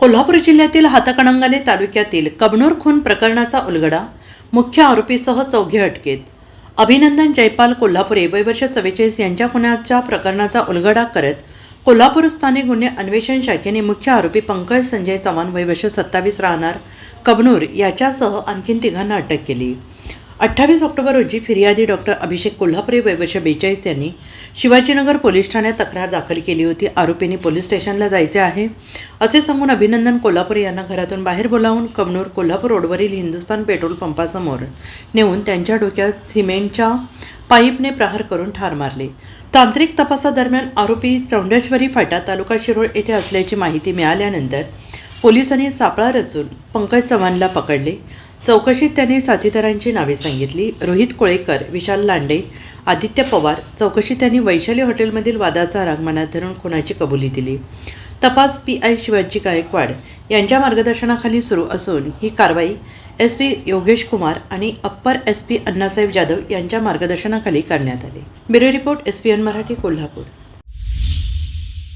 कोल्हापूर जिल्ह्यातील हातकणंगले तालुक्यातील कबनूर खून प्रकरणाचा उलगडा मुख्य आरोपीसह चौघे अटकेत. अभिनंदन जयपाल कोल्हापुरे वयवर्ष चव्वेचाळीस यांच्या खुनाच्या प्रकरणाचा उलगडा करत कोल्हापूर स्थानिक गुन्हे अन्वेषण शाखेने मुख्य आरोपी पंकज संजय चव्हाण वयवर्ष सत्तावीस राहणार कबनूर याच्यासह आणखीन तिघांना अटक केली. अठ्ठावीस ऑक्टोबर रोजी फिर्यादी डॉक्टर अभिषेक कोल्हापुरे वैवश बेचाळीस यांनी शिवाजीनगर पोलीस ठाण्यात तक्रार दाखल केली होती. आरोपींनी पोलीस स्टेशनला जायचे आहे. असे सांगून अभिनंदन कोल्हापुरे यांना घरातून बाहेर बोलावून कमनूर कोल्हापूर रोडवरील हिंदुस्थान पेट्रोल पंपासमोर नेऊन त्यांच्या डोक्यात सिमेंटच्या पाईपने प्रहार करून ठार मारले. तांत्रिक तपासादरम्यान आरोपी चौंडेश्वरी फाटा तालुका शिरोळ येथे असल्याची माहिती मिळाल्यानंतर पोलिसांनी सापळा रचून पंकज चव्हाणला पकडले. चौकशीत त्यांनी साथीदारांची नावे सांगितली. रोहित कोळेकर विशाल लांडे आदित्य पवार चौकशीत त्यांनी वैशाली हॉटेलमधील वादाचा राग मनात धरून खुनाची कबुली दिली. तपास पी आय शिवाजी गायकवाड यांच्या मार्गदर्शनाखाली सुरू असून ही कारवाई एस पी योगेश कुमार आणि upper S P Annasaheb Jadhav यांच्या मार्गदर्शनाखाली करण्यात आली. Bureau report S P N Marathi Kolhapur.